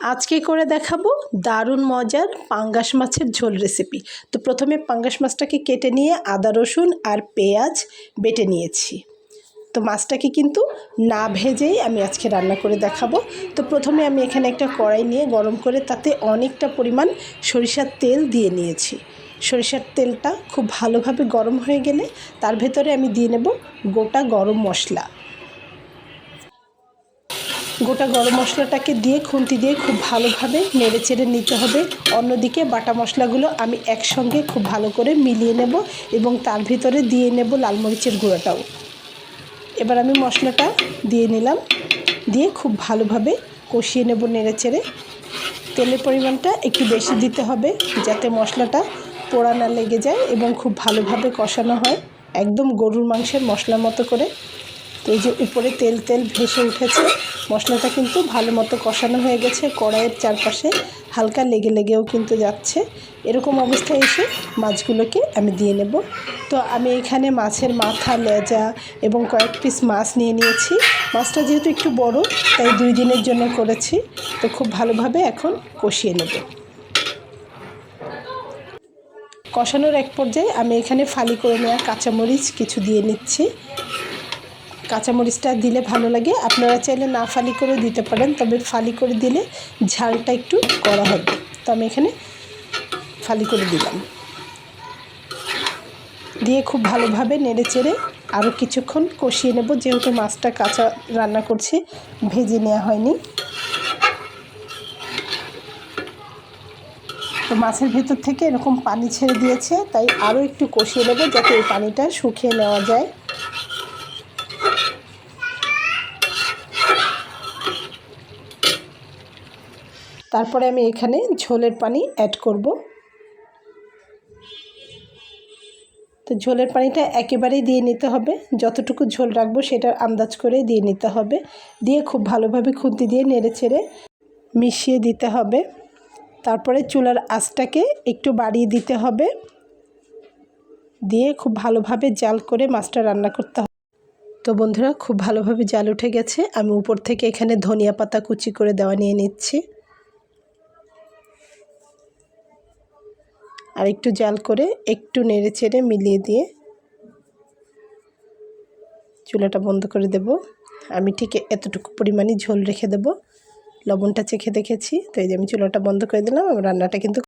আজকে করে দেখাবো দারুণ মজার পাঙ্গাস মাছের ঝোল রেসিপি তো প্রথমে পাঙ্গাস মাছটাকে কেটে নিয়ে আদা, রসুন আর পেঁয়াজ বেটে নিয়েছি। তো মাছটাকে কিন্তু না ভেজেই আমি আজকে রান্না করে দেখাবো। তো প্রথমে আমি এখানে একটা কড়াই নিয়ে গরম করে তাতে অনেকটা পরিমাণ সরিষার তেল দিয়ে নিয়েছি। সরিষার তেলটা খুব ভালোভাবে গরম হয়ে গেলে তার ভেতরে আমি দিয়ে নেব গোটা গরম মশলা। গোটা গরম মশলাটাকে দিয়ে, খুন্তি দিয়ে খুব ভালোভাবে নেড়ে চেড়ে নিতে হবে। অন্যদিকে বাটা মশলাগুলো আমি একসঙ্গে খুব ভালো করে মিলিয়ে নেব এবং তার ভিতরে দিয়ে নেব লাল মরিচের গুঁড়োটাও। এবার আমি মশলাটা দিয়ে নিলাম, দিয়ে খুব ভালোভাবে কষিয়ে নেব নেড়ে চেড়ে। তেলের পরিমাণটা একটু বেশি দিতে হবে যাতে মশলাটা পোড়া না লেগে যায় এবং খুব ভালোভাবে কষানো হয়। একদম গরুর মাংসের মশলা মতো করে। তো এই যে উপরে তেল তেল ভেসে উঠেছে, মশলাটা কিন্তু ভালো মতো কষানো হয়ে গেছে, কড়াইয়ের চারপাশে হালকা লেগে লেগেও কিন্তু যাচ্ছে। এরকম অবস্থায় এসে মাছগুলোকে আমি দিয়ে নেব। তো আমি এখানে মাছের মাথা লেজা এবং কয়েক পিস মাছ নিয়ে নিয়েছি। মাছটা যেহেতু একটু বড়, তাই দুই দিনের জন্য করেছি। তো খুব ভালোভাবে এখন কষিয়ে নেব। কষানোর এক পর্যায়ে আমি এখানে ফালি করে নেওয়া কাঁচামরিচ কিছু দিয়ে নিচ্ছি। কাঁচামরিচটা দিলে ভালো লাগে। আপনারা চাইলে না ফালি করে দিতে পারেন, তবে ফালি করে দিলে ঝালটা একটু করা হবে। তো আমি এখানে ফালি করে দিলাম। দিয়ে খুব ভালোভাবে নেড়ে চেড়ে আরও কিছুক্ষণ কষিয়ে নেব, যেহেতু মাছটা কাঁচা রান্না করছি, ভেজে নেওয়া হয়নি। তো মাছের ভেতর থেকে এরকম পানি ছেড়ে দিয়েছে, তাই আরও একটু কষিয়ে নেব যাতে এই পানিটা শুকিয়ে নেওয়া যায়। তারপরে আমি এখানে ঝোলের পানি অ্যাড করব। তো ঝোলের পানিটা একেবারেই দিয়ে নিতে হবে। যতটুকু ঝোল রাখব সেটার আন্দাজ করে দিয়ে নিতে হবে। দিয়ে খুব ভালোভাবে খুন্তি দিয়ে নেড়ে ছেড়ে মিশিয়ে দিতে হবে। তারপরে চুলার আঁচটাকে একটু বাড়িয়ে দিতে হবে। দিয়ে খুব ভালোভাবে জাল করে মাছটা রান্না করতে হবে। তো বন্ধুরা, খুব ভালোভাবে জাল উঠে গেছে। আমি উপর থেকে এখানে ধনিয়া পাতা কুচি করে দেওয়া নিয়ে নিচ্ছি। আর একটু জাল করে একটু নেড়ে চেড়ে মিলিয়ে দিয়ে চুলাটা বন্ধ করে দেব। আমি ঠিক এতটুকু পরিমাণে ঝোল রেখে দেব। লবণটা চেখে দেখেছি, তো এই যে আমি চুলাটা বন্ধ করে দিলাম রান্নাটা কিন্তু